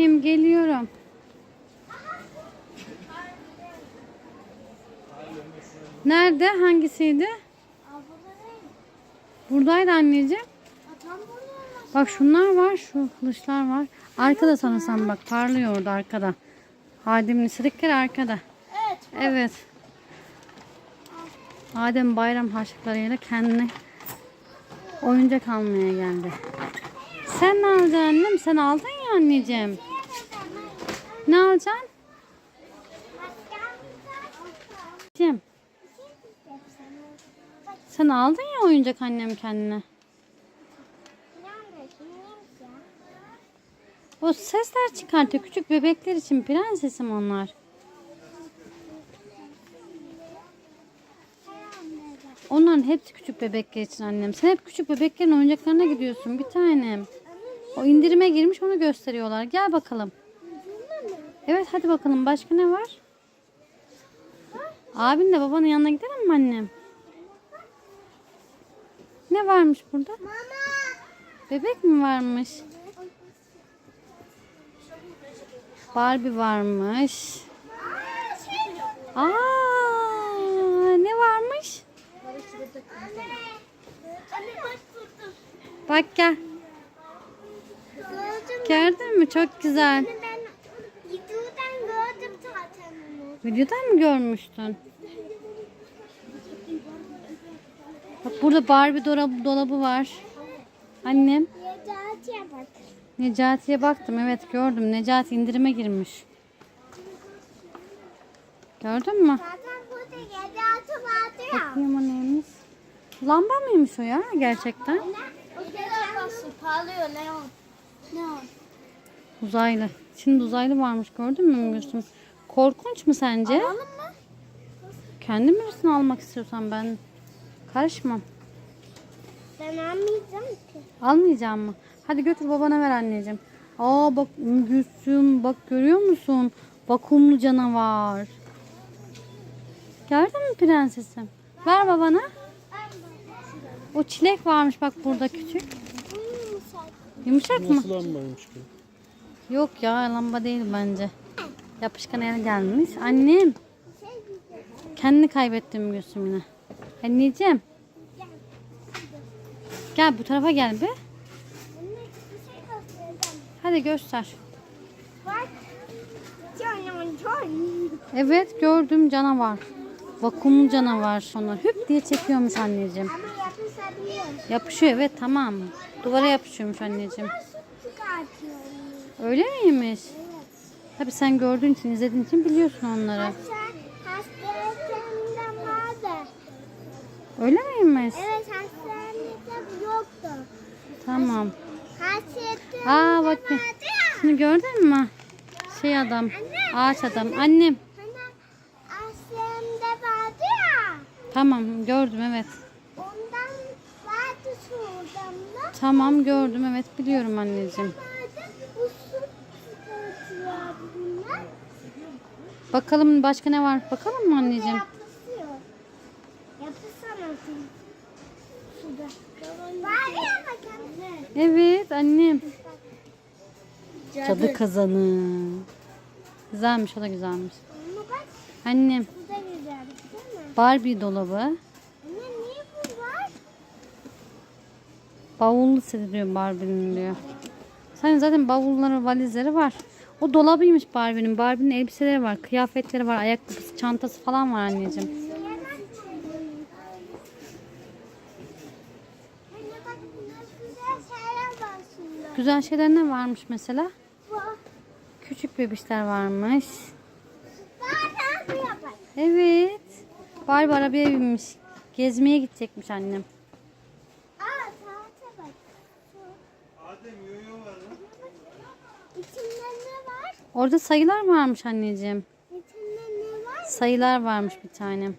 Geliyorum. Nerede? Hangisiydi? Buradaydı anneciğim. Bak şunlar var. Şu kılıçlar var. Arkada sanırsam bak parlıyor orada arkada. Adem'in sırıkları arkada. Evet. Evet. Adem bayram harçlıklarıyla kendine oyuncak almaya geldi. Sen ne alacaksın annem? Sen aldın ya anneciğim. Ne alacaksın? Anneciğim, Sen aldın ya oyuncak annem kendine. O sesler çıkartıyor. Küçük bebekler için prensesim onlar. Onların hepsi küçük bebekler için annem. Sen hep küçük bebeklerin oyuncaklarına gidiyorsun bir tanem. O indirime girmiş onu gösteriyorlar. Gel bakalım. Evet hadi bakalım başka ne var? Abinle babanın yanına gidelim mi annem? Ne varmış burada? Bebek mi varmış? Barbie varmış. Aa, ne varmış? Bak gel. Gördün mü? Çok güzel. Anne ben videodan gördüm zaten onu. Videodan mı görmüştün? Bak burada Barbie dolabı, dolabı var. Annem. Yedatiye bak. Necati'ye baktım. Evet gördüm. Necati indirime girmiş. Gördün mü? Zaten burada yedati vardı ya. Bakayım. Lamba mıymış o ya gerçekten? O parlıyor? Uzaylı. Şimdi uzaylı varmış gördün mü Gülsüm? Korkunç mu sence? Alalım mı? Kendin bilirsin almak istiyorsan ben karışmam. Ben almayacağım ki. Almayacağım mı? Hadi götür babana ver anneciğim. Aa bak Gülsüm bak görüyor musun? Vakumlu canavar. Gördün mü prensesim? Ver babana. O çilek varmış bak burada küçük. Yumuşak mı? Nasıl almaymış bu? Yok ya lamba değil bence. Yapışkan el gelmiş. Annem. Kendini kaybettim Gülsüm. Anneciğim. Gel bu tarafa gel be. Hadi göster. Evet gördüm canavar. Vakumlu canavar sonra hüp diye çekiyormuş anneciğim. Ama. Yapışıyor evet tamam. Duvara yapışıyormuş anneciğim. Öyle miymiş? Tabii sen gördüğün için izlediğin için biliyorsun onları. Hasan hastaneden vardı. Öyle miymiş? Evet hastanede yoktu. Tamam. Hastanede Aa bak vardı şimdi gördün mü? Şey adam. Ağaç adam. Annem. Hastanede vardı ya. Tamam gördüm evet. Ondan vardı su odamda. Tamam gördüm evet biliyorum anneciğim. Vardı bu su çıkartıyor bunlar. Bakalım başka ne var? Bakalım mı anneciğim? Yapışıyor. Yapışsana su. Suda. Var ya bakın. Evet annem. Cadı kazanı. Güzelmiş o da güzelmiş. Annem bu da güzel değil mi? Barbie dolabı. Anne niye bu var? Bavullu seti diyor Barbie'nin diyor. Sen zaten bavulları valizleri var. O dolabıymış Barbie'nin. Barbie'nin elbiseleri var. Kıyafetleri var. Ayakkabısı, çantası falan var anneciğim. Güzel şeyler ne varmış mesela? Küçük bebişler varmış. Evet. Barbie arabaya binmiş. Gezmeye gidecekmiş annem. Aa saate bak. Adem yoyo var lan. İçinde ne var? Orada sayılar varmış anneciğim. Sayılar varmış bir tane.